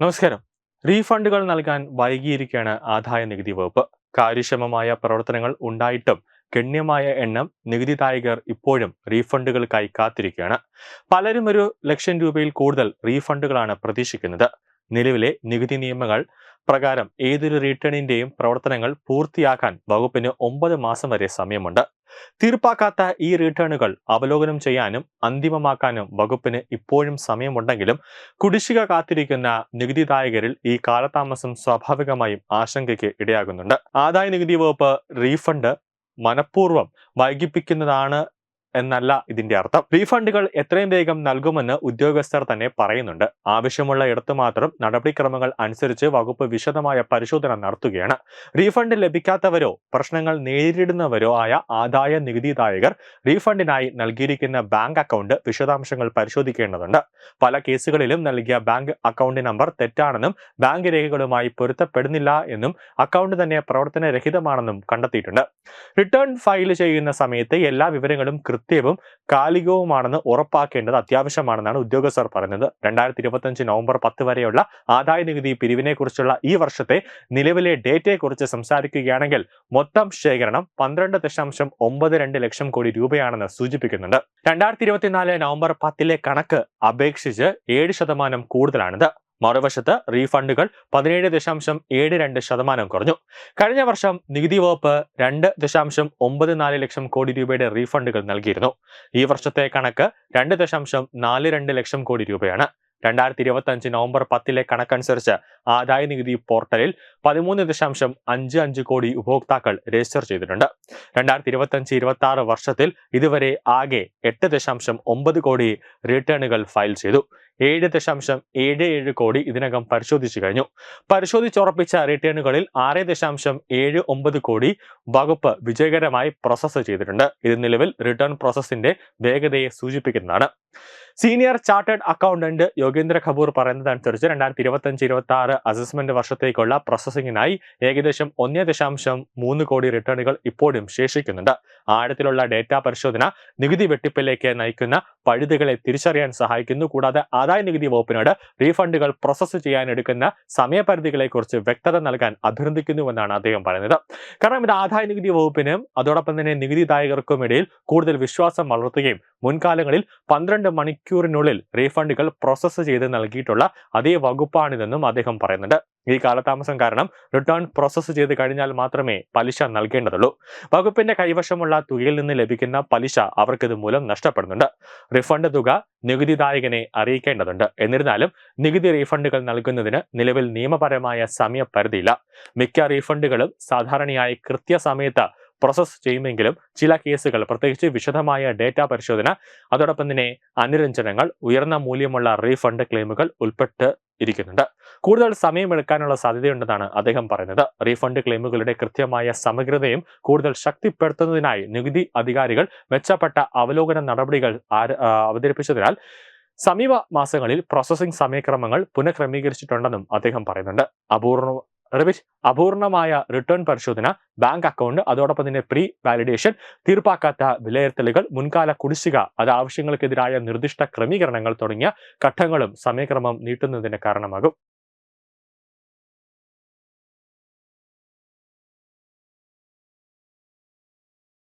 നമസ്കാരം. റീഫണ്ടുകൾ നൽകാൻ വൈകിയിരിക്കുകയാണ് ആദായ നികുതി വകുപ്പ്. കാര്യക്ഷമമായ പ്രവർത്തനങ്ങൾ ഉണ്ടായിട്ടും ഗണ്യമായ എണ്ണം നികുതിദായകർ ഇപ്പോഴും റീഫണ്ടുകൾക്കായി കാത്തിരിക്കുകയാണ്. പലരും ഒരു ലക്ഷം രൂപയിൽ കൂടുതൽ റീഫണ്ടുകളാണ് പ്രതീക്ഷിക്കുന്നത്. നിലവിലെ നികുതി നിയമങ്ങൾ പ്രകാരം ഏതൊരു റിട്ടേണിന്റെയും പ്രവർത്തനങ്ങൾ പൂർത്തിയാക്കാൻ വകുപ്പിന് ഒമ്പത് മാസം വരെ സമയമുണ്ട്. തീർപ്പാക്കാത്ത ഈ റിട്ടേണുകൾ അവലോകനം ചെയ്യാനും അന്തിമമാക്കാനും വകുപ്പിന് ഇപ്പോഴും സമയമുണ്ടെങ്കിലും കുടിശ്ശിക കാത്തിരിക്കുന്ന നികുതിദായകരിൽ ഈ കാലതാമസം സ്വാഭാവികമായും ആശങ്കയ്ക്ക് ഇടയാകുന്നുണ്ട്. ആദായ നികുതി വകുപ്പ് റീഫണ്ട് മനഃപൂർവം വൈകിപ്പിക്കുന്നതാണ് എന്നല്ല ഇതിന്റെ അർത്ഥം. റീഫണ്ടുകൾ എത്രയും വേഗം നൽകുമെന്ന് ഉദ്യോഗസ്ഥർ തന്നെ പറയുന്നുണ്ട്. ആവശ്യമുള്ള ഇടത്ത് മാത്രം നടപടിക്രമങ്ങൾ അനുസരിച്ച് വകുപ്പ് വിശദമായ പരിശോധന നടത്തുകയാണ്. റീഫണ്ട് ലഭിക്കാത്തവരോ പ്രശ്നങ്ങൾ നേരിടുന്നവരോ ആയ ആദായ നികുതിദായകർ റീഫണ്ടിനായി നൽകിയിരിക്കുന്ന ബാങ്ക് അക്കൗണ്ട് വിശദാംശങ്ങൾ പരിശോധിക്കേണ്ടതുണ്ട്. പല കേസുകളിലും നൽകിയ ബാങ്ക് അക്കൗണ്ട് നമ്പർ തെറ്റാണെന്നും ബാങ്ക് രേഖകളുമായി പൊരുത്തപ്പെടുന്നില്ല എന്നും അക്കൗണ്ട് തന്നെ പ്രവർത്തനരഹിതമാണെന്നും കണ്ടെത്തിയിട്ടുണ്ട്. റിട്ടേൺ ഫയൽ ചെയ്യുന്ന സമയത്ത് എല്ലാ വിവരങ്ങളും കൃത്യവും കാലികവുമാണെന്ന് ഉറപ്പാക്കേണ്ടത് അത്യാവശ്യമാണെന്നാണ് ഉദ്യോഗസ്ഥർ പറയുന്നത്. രണ്ടായിരത്തി ഇരുപത്തഞ്ച് നവംബർ പത്ത് വരെയുള്ള ആദായ നികുതി പിരിവിനെ കുറിച്ചുള്ള ഈ വർഷത്തെ നിലവിലെ ഡേറ്റയെക്കുറിച്ച് സംസാരിക്കുകയാണെങ്കിൽ മൊത്തം ശേഖരണം പന്ത്രണ്ട് ദശാംശം ഒമ്പത് രണ്ട് ലക്ഷം കോടി രൂപയാണെന്ന് സൂചിപ്പിക്കുന്നുണ്ട്. രണ്ടായിരത്തി ഇരുപത്തിനാല് നവംബർ പത്തിലെ കണക്ക് അപേക്ഷിച്ച് ഏഴ് ശതമാനം കൂടുതലാണിത്. മറുവശത്ത് റീഫണ്ടുകൾ പതിനേഴ് ദശാംശം ഏഴ് രണ്ട് ശതമാനം കുറഞ്ഞു. കഴിഞ്ഞ വർഷം നികുതി വകുപ്പ് രണ്ട് ദശാംശം ഒമ്പത് നാല് ലക്ഷം കോടി രൂപയുടെ റീഫണ്ടുകൾ നൽകിയിരുന്നു. ഈ വർഷത്തെ കണക്ക് രണ്ട് ദശാംശം നാല് രണ്ട് ലക്ഷം കോടി രൂപയാണ്. രണ്ടായിരത്തി ഇരുപത്തി അഞ്ച് നവംബർ പത്തിലെ കണക്കനുസരിച്ച് ആദായ നികുതി പോർട്ടലിൽ പതിമൂന്ന് ദശാംശം അഞ്ച് അഞ്ച് കോടി ഉപഭോക്താക്കൾ രജിസ്റ്റർ ചെയ്തിട്ടുണ്ട്. രണ്ടായിരത്തി ഇരുപത്തി അഞ്ച് ഇരുപത്തി ആറ് വർഷത്തിൽ ഇതുവരെ ആകെ എട്ട് ദശാംശം ഒമ്പത് കോടി റിട്ടേണുകൾ ഫയൽ ചെയ്തു. ഏഴ് ദശാംശം ഏഴ് ഏഴ് കോടി ഇതിനകം പരിശോധിച്ചു കഴിഞ്ഞു. പരിശോധിച്ചുറപ്പിച്ച റിട്ടേണുകളിൽ ആറ് ദശാംശം ഏഴ് ഒമ്പത് കോടി വകുപ്പ് വിജയകരമായി പ്രോസസ്സ് ചെയ്തിട്ടുണ്ട്. ഇത് നിലവിൽ റിട്ടേൺ പ്രോസസ്സിന്റെ വേഗതയെ സൂചിപ്പിക്കുന്നതാണ്. Senior chartered accountant Yogendra Khabur പറയുന്നതനുസരിച്ച് രണ്ടായിരത്തി ഇരുപത്തി അഞ്ച് ഇരുപത്തി ആറ് അസസ്മെന്റ് വർഷത്തേക്കുള്ള പ്രോസസ്സിംഗിനായി ഏകദേശം ഒന്നേ ദശാംശം മൂന്ന് കോടി റിട്ടേണുകൾ ഇപ്പോഴും ശേഷിക്കുന്നുണ്ട്. ആഴത്തിലുള്ള ഡേറ്റ പരിശോധന നികുതി വെട്ടിപ്പിലേക്ക് നയിക്കുന്ന പഴുതുകളെ തിരിച്ചറിയാൻ സഹായിക്കുന്നു. കൂടാതെ ആദായ നികുതി വകുപ്പിനോട് റീഫണ്ടുകൾ പ്രോസസ്സ് ചെയ്യാൻ എടുക്കുന്ന സമയപരിധികളെക്കുറിച്ച് വ്യക്തത നൽകാൻ അഭ്യർത്ഥിക്കുന്നുവെന്നാണ് അദ്ദേഹം പറയുന്നത്. കാരണം ഇത് ആദായ നികുതി വകുപ്പിനും അതോടൊപ്പം തന്നെ നികുതിദായകർക്കും ഇടയിൽ കൂടുതൽ വിശ്വാസം വളർത്തുകയും മുൻകാലങ്ങളിൽ പന്ത്രണ്ട് മണിക്കൂറിനുള്ളിൽ റീഫണ്ടുകൾ പ്രോസസ്സ് ചെയ്ത് നൽകിയിട്ടുള്ള അതേ വകുപ്പാണിതെന്നും അദ്ദേഹം പറയുന്നുണ്ട്. ഈ കാലതാമസം കാരണം റിട്ടേൺ പ്രോസസ്സ് ചെയ്ത് കഴിഞ്ഞാൽ മാത്രമേ പലിശ നൽകേണ്ടതുള്ളൂ. വകുപ്പിന്റെ കൈവശമുള്ള തുകയിൽ നിന്ന് ലഭിക്കുന്ന പലിശ അവർക്കിത് മൂലം നഷ്ടപ്പെടുന്നുണ്ട്. റീഫണ്ട് തുക നികുതിദായകനെ അറിയിക്കേണ്ടതുണ്ട്. എന്നിരുന്നാലും നികുതി റീഫണ്ടുകൾ നൽകുന്നതിന് നിലവിൽ നിയമപരമായ സമയപരിധിയില്ല. മിക്ക റീഫണ്ടുകളും സാധാരണയായി കൃത്യസമയത്ത് പ്രോസസ് ചെയ്യുമെങ്കിലും ചില കേസുകൾ പ്രത്യേകിച്ച് വിശദമായ ഡേറ്റ പരിശോധന അതോടൊപ്പം തന്നെ അനുരഞ്ജനങ്ങൾ ഉയർന്ന മൂല്യമുള്ള റീഫണ്ട് ക്ലെയിമുകൾ ഉൾപ്പെട്ട് ഇരിക്കുന്നുണ്ട്. കൂടുതൽ സമയമെടുക്കാനുള്ള സാധ്യതയുണ്ടെന്നാണ് അദ്ദേഹം പറയുന്നത്. റീഫണ്ട് ക്ലെയിമുകളുടെ കൃത്യമായ സമഗ്രതയും കൂടുതൽ ശക്തിപ്പെടുത്തുന്നതിനായി നികുതി അധികാരികൾ മെച്ചപ്പെട്ട അവലോകന നടപടികൾ അവതരിപ്പിച്ചതിനാൽ സമീപ മാസങ്ങളിൽ പ്രോസസ്സിംഗ് സമയക്രമങ്ങൾ പുനഃക്രമീകരിച്ചിട്ടുണ്ടെന്നും അദ്ദേഹം പറയുന്നുണ്ട്. അപൂർവ റിവിഷ് അപൂർണമായ റിട്ടേൺ പരിശോധന ബാങ്ക് അക്കൗണ്ട് അതോടൊപ്പം തന്നെ പ്രീ വാലിഡേഷൻ തീർപ്പാക്കാത്ത വിലയിരുത്തലുകൾ മുൻകാല കുടിശ്ശിക അത് ആവശ്യങ്ങൾക്കെതിരായ നിർദ്ദിഷ്ട ക്രമീകരണങ്ങൾ തുടങ്ങിയ ഘട്ടങ്ങളും സമയക്രമം നീട്ടുന്നതിന് കാരണമാകും.